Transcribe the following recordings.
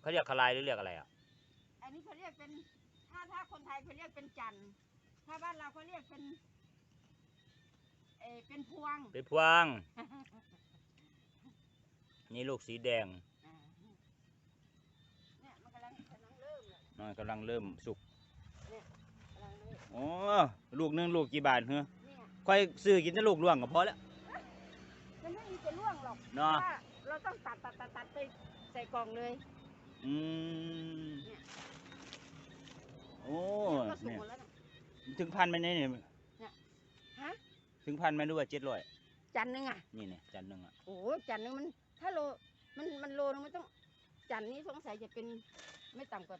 เขาเรียกคลายหรือเรียกอะไรอะ อันนี้เขาเรียกเป็นถ้าถ้าคนไทยเขาเรียกเป็นจันทร์ถ้าบ้านเราเขาเรียกเป็นเออเป็นพวงเป็นพวง นี่ลูกสีแดงอ่าเนี่ยมันกำลังกำลังเริ่มเลยมันกำลังเริ่มสุกกำลังเริ่มโอ้ลูกหนึงลูกกี่บาทเหรอเนี่ยค่อยซื้อกินแต่ลูกล่วงก็พอแล้ว มันไม่มีจะร่วงหรอกเนาะ พรว่เราต้องตัดตัดตัดตัดไปใส่กล่องเลย อืมโอ้ก็สุกเนี่ยหมดแล้วนะถึงพันไหมเนี่ยฮะ ถึงพันไหมหรือว่าเจ็ดร้อยจันทร์หนึงอะ นี่เนี่ยจันหนึ่งอะโอ้จันทร์หนึงมัน ถ้าโล มัน มันโลนึงมันต้องจันทร์นี้สงสัยจะเป็นไม่ต่ำกว่า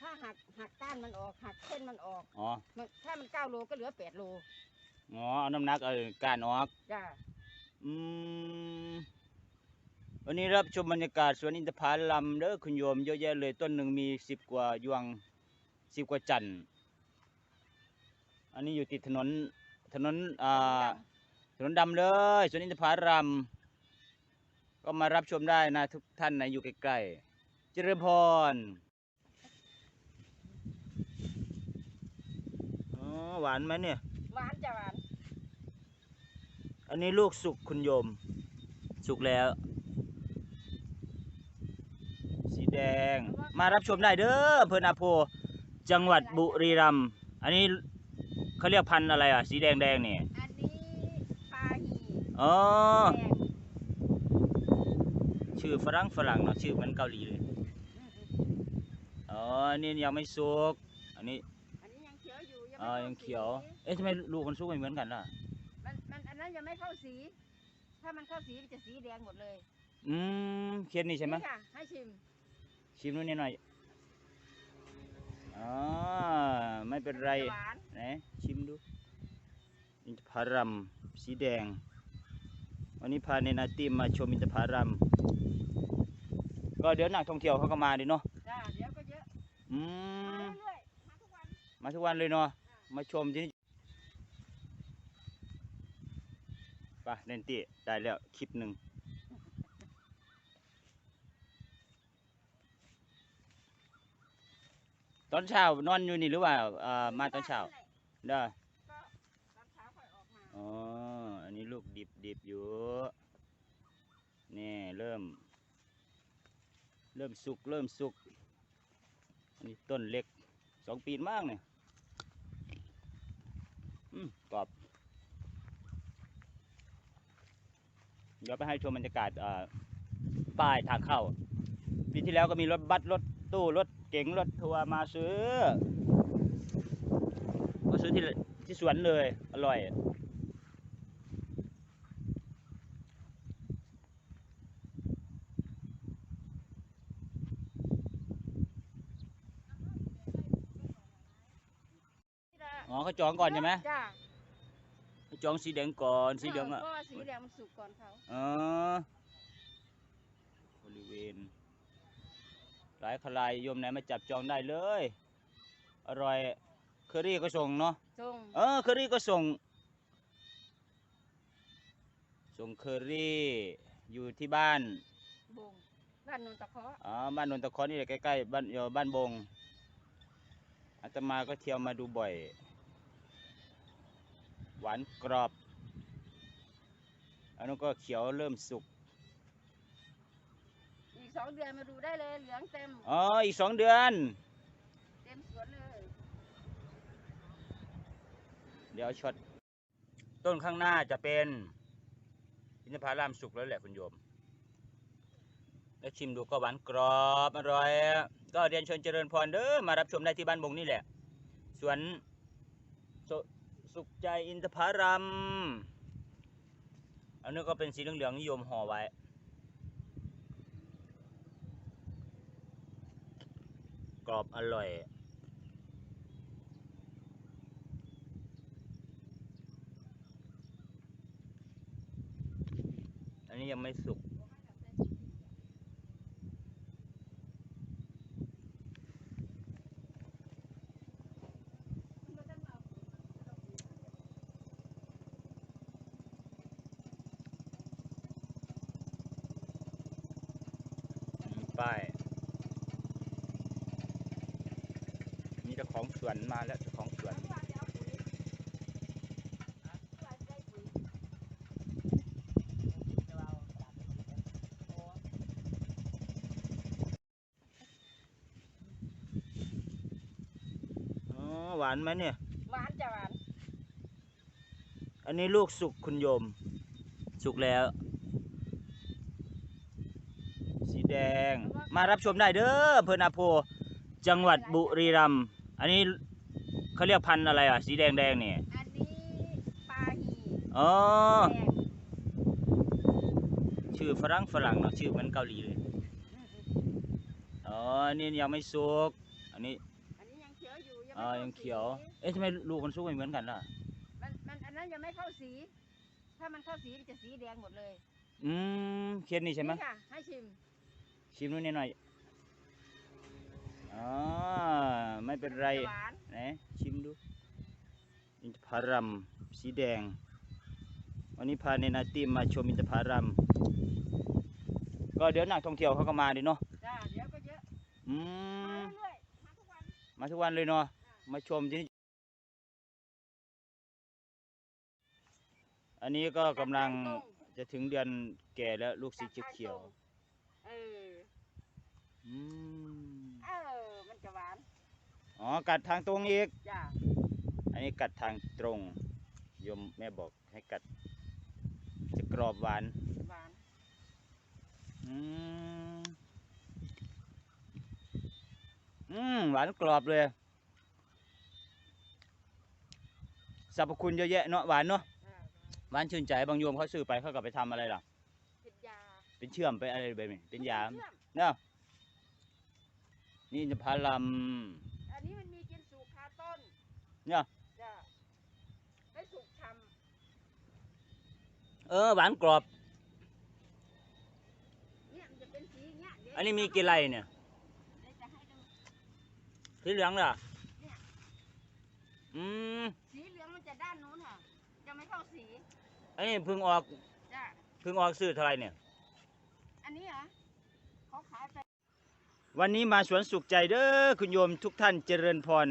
ถ้าหักหักก้านมันออก หักเส้นมันออกอ๋อมันถ้ามันเก้าโลก็เหลือแปดโลอ๋อเอาน้ำหนักเออการออก จ้าอืม วันนี้รับชมบรรยากาศสวนอินทผลัมเด้อคุณโยมเยอะแยะเลยต้นหนึ่งมีสิบกว่ายวงสิบกว่าจันทร์อันนี้อยู่ติดถนนถนนอ่าถนนดำเลยสวนอินทผลัมก็มารับชมได้นะทุกท่านนะอยู่ใกล้ๆเจริญพรอ๋อหวานไหมเนี่ย หวานจ้ะหวาน อันนี้ลูกสุกคุณโยม สุกแล้ว สี แดง มารับชมได้เด้ออำเภอนาโพ จังหวัดบุรีรัมย์อันนี้เขาเรียกพันธุ์อะไรอะ สีแดงแดงๆนี่อันนี้ปลาหีอ๋อ แดงชื่อฝรั่งฝรั่งเนาะชื่อเหมันเกาหลีเลยอืมอืมอ๋ออันนี้ยังไม่สุกอันนี้ อันนี้ยังเขียวอยู่อ๋อไม่ยังข้าเขียว สีเอ๊ะทำไมลูกมันสุกไม่เหมือนกันล่ะ มันมันอันนั้นยังไม่เข้าสี ถ้ามันเข้าสีมันจะสีแดงหมดเลยอืมเคียนนี่ใช่ไหมนี่ค่ะให้ชิม ชิมนู่นนี่หน่อยอ๋อไม่เป็นไรหวานไหนชิมดูอินทผลัมสีแดง วันนี้พาเนนาติมมาชมอินทผลัมก็เดี๋ยวนักท่องเที่ยวเขาก็มาดิเนาะจ้าเดี๋ยวก็เยอะอืมามเรื่อยๆมาทุกวันมาทุกวันเลยเนาะมาชมที่นี่ไปเนนติได้แล้วคลิปหนึ่ง ตอนเช้านอนอยู่นี่หรือว่าเอ่อมาตอนเช้าได้ก็ตอนเช้าค่อยออกมาอ๋ออันนี้ลูกดิบดิบอยู่นี่เริ่ม เริ่มสุกเริ่มสุกอันนี้ต้นเล็กสองปีนมากเนี่ยอืมกรอบเดี๋ยวไปให้ชมบรรยากาศอ่าป้ายทางเข้าปีที่แล้วก็มีรถบัสรถตู้รถ เก๋งรถทัวร์มาซื้อมาซื้อที่ที่สวนเลย อร่อย อ๋อเขาจองก่อนใช่ไหมจ้าเขาจองสีแดงก่อน สีเหลืองอะ เพราะว่าสีเหลืองมันสุกก่อนเขา อ๋อ บริเวณ หลายคลายโยมไหนมาจับจองได้เลย อร่อยเคอรี่ก็ส่งเนาะส่งเออเคอรี่ก็ส่ง ส่งเคอรี่อยู่ที่บ้านบงบ้านนนตะเคาะอ๋อบ้านนนตะคอนนี่แหละใกล้ๆบ้านเอ่อบ้านบงอาตมาก็เที่ยวมาดูบ่อย หวานกรอบอันนั้นก็เขียวเริ่มสุกอีก สองเดือนมาดูได้เลยเหลืองเต็มอ๋ออีกสองเดือน เต็มสวนเลยเดี๋ยวช็อตต้นข้างหน้าจะเป็นอินทผลัมสุกแล้วแหละคุณโยม แล้วชิมดูก็หวานกรอบอร่อย ก็เรียนเชิญเจริญพรเด้อมารับชมได้ที่บ้านบงนี่แหละ สวนสสุขใจอินทผลัมอันนี้ก็เป็นสีเหลืองๆนิยมห่อไว้ กรอบอร่อย อันนี้ยังไม่สุก ป้าย นี่ เจ้าของสวนมาแล้วเจ้าของสวน อ๋อหวานไหมเนี่ย หวานจะหวานอันนี้ลูกสุกคุณโยม สุกแล้ว สีแดงมารับชมได้เด้ออำเภอนาโพจังหวัดบุรีรัมย์ อันนี้เขาเรียกพันธุ์อะไรอะ สีแดงแดงๆเนี่ยอันนี้ปลาหีอ๋อ แดงชื่อฝรั่งฝรั่งเนาะชื่อเหมือนเกาหลีเลย อ๋ออันนี่ยังไม่สุก อันนี้ อันนี้ยังเขียวอยู่ยังอ่าไม่ยังเข้าเขียวสีเอ๊ะทำไมลูกมันสุกไม่เหมือนกันล่ะ มันมันอันนั้นยังไม่เข้าสี ถ้ามันเข้าสีมันจะสีแดงหมดเลยอืมเคียนนี่ใช่ไหมนี่ค่ะให้ชิม ชิมนู่นนี่หน่อย อ๋อไม่เป็นไรหวานไหนชิมดูอินทผลัมสีแดง วันนี้พาเนนาติมมาชมอินทผลัมก็เดี๋ยวนักท่องเที่ยวเขาก็มาดิเนาะจ้าเดี๋ยวก็เยอะอืมามเรื่อยๆมาทุกวันมาทุกวันเลยเนาะมาชมที่นี่อันนี้ก็กำลังจะถึงเดือนแก่แล้วลูกสีเขียวเออๆอืม เออ มันจะหวาน อ๋อ กัดทางตรงอีก จ้าอันนี้กัดทางตรง โยมแม่บอกให้กัด จะกรอบหวาน หวานอืม อืม หวานกรอบเลย สรรพคุณเยอะแยะเนาะ หวานเนาะ อ่าหวานชื่นใจ บางโยมเขาซื้อไปเขาก็ไปทำอะไรล่ะเป็นยาเป็นเชื่อมไปอะไรแบบนี้เป็นยาชื่อมเนาะนี่จะพาลอันนี้มันมีกินสุกคาต้นำ เนี่ยจ้าไม่สุกทเออหวานกรอบำเนี่ยมันจะเป็นสีอย่างเงี้ยเดี๋ยวอันนี้มีกี่ไรเนี่ยเดี๋ยวจะให้ดูสีเหลืองเหรอเนี่ยอืมสีเหลืองมันจะด้านนู้นค่ะยังไม่เข้าสีอันนี้เพิ่งออกจ้าเพิ่งออกซื้อเท่าไหรเนี่ย อันนี้เหรอเขาขายไป วันนี้มาสวนสุขใจเด้อคุณโยมทุกท่านเจริญพร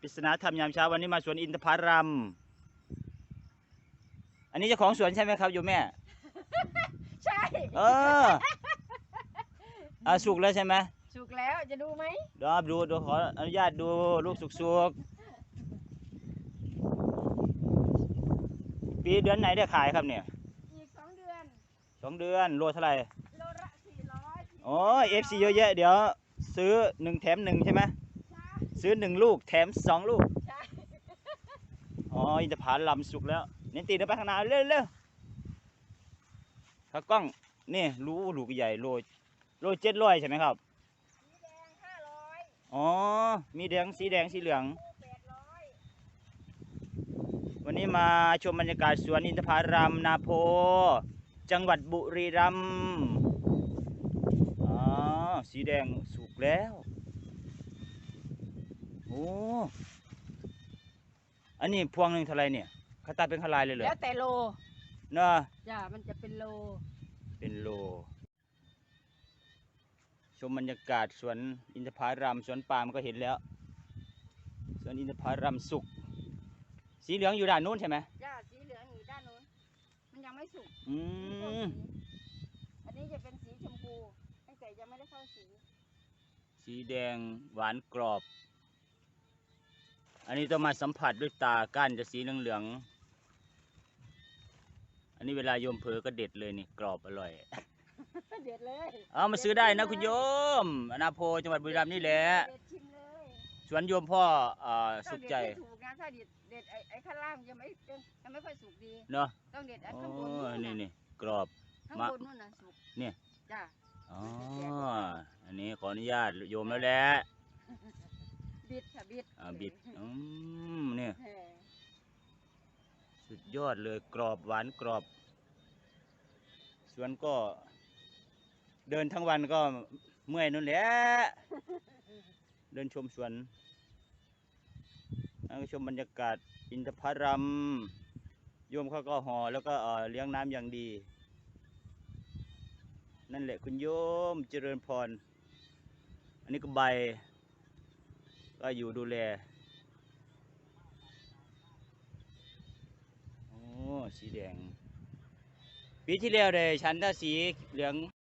ปริศนาธรรมยามเช้าวันนี้มาสวนอินทผลัม อันนี้เจ้าของสวนใช่ไหมครับโยมแม่ ใช่เอออาสุกแล้วใช่ไหมสุกแล้วจะดูไหมเดี๋ยวดูดูขออนุญาตดูลูกสุกสุกปีเดือนไหนได้ขายครับเนี่ยอีกสองเดือนสองเดือนโลเท่าไหร่โลละสี่ร้อยโอ้เอฟซีเยอะแยะเดี๋ยว ซื้อหนึ่งแถมหนึ่งใช่ไหมใช่ ซื้อหนึ่งลูกแถมสองลูก ใช่ อ๋ออินทผลัมสุกแล้วเน้นตีเดินไปข้างหน้าเร็วเร็วถ้ากล้องนี่รู้ลูกใหญ่โลโลเจ็ดร้อยใช่ไหมครับ สีแดงห้าร้อยอ๋อ มีแดงสีแดงสีเหลืองคู่แปดร้อยวันนี้มาชมบรรยากาศสวนอินทผลัมนาโพ จังหวัดบุรีรัมย์อ๋อ สีแดงสุกแล้ว โอ้อันนี้พวงหนึ่งเท่าไหรเนี่ยเขาตัดเป็นขาวลายเลยเหรอแล้วแต่โลเนาะจ้ามันจะเป็นโล เป็นโล ชมบรรยากาศสวนอินทผลัมสวนปาล์มก็เห็นแล้วสวนอินทผลัมสุก สีเหลืองอยู่ด้านนู้นใช่ไหมจ้าสีเหลืองอยู่ด้านนู้นมันยังไม่สุกอืยังไม่เข้าสีอันมนี้จะเป็นสีชมพูตั้งแต่ยังไม่ได้เข้าสี สีแดงหวานกรอบ อันนี้ต้องมาสัมผัสด้วยตาก้านจะสีเหลืองๆ อันนี้เวลาโยมเผลอก็เด็ดเลยนี่กรอบอร่อย เด็ดเลยเอามาซื้อได้นะคุณโยมอนาโพจังหวัดบุรีรัมย์นี่แหละเด็ดชิมเลยสวนโยมพ่ออ่าต้อสุงขเด็ดใจให้ถูกนะถ้าเด็ดเด็ดไอ้ไอ้ข้างล่างยังไม่ยังไม่ค่อยสุกดีเนาะต้องเด็ดอันโอ้ข้างบนนู่นนี่น่ะนี่กรอบ ข้างมาบนนู่นน่ะสุกเนี่ย จ้าอ๋อ อันนี้ขออนุญาตโยมแล้วแหละ บิดค่ะบิดอ่าบิดอืมเนี่ยเออสุดยอดเลยกรอบหวานกรอบ สวนก็ เดินทั้งวันก็เมื่อยนั่นแหละ เดินชมสวนแล้วก็ชมบรรยากาศอินทผลัมโยมเขาก็ห่อแล้วก็เอ่อเลี้ยงน้ำอย่างดี นั่นแหละคุณโยมเจริญพร อันนี้ก็ใบ ก็อยู่ดูแลโอ้สีแดง ปีที่แล้วได้ฉันถ้าสีเหลือง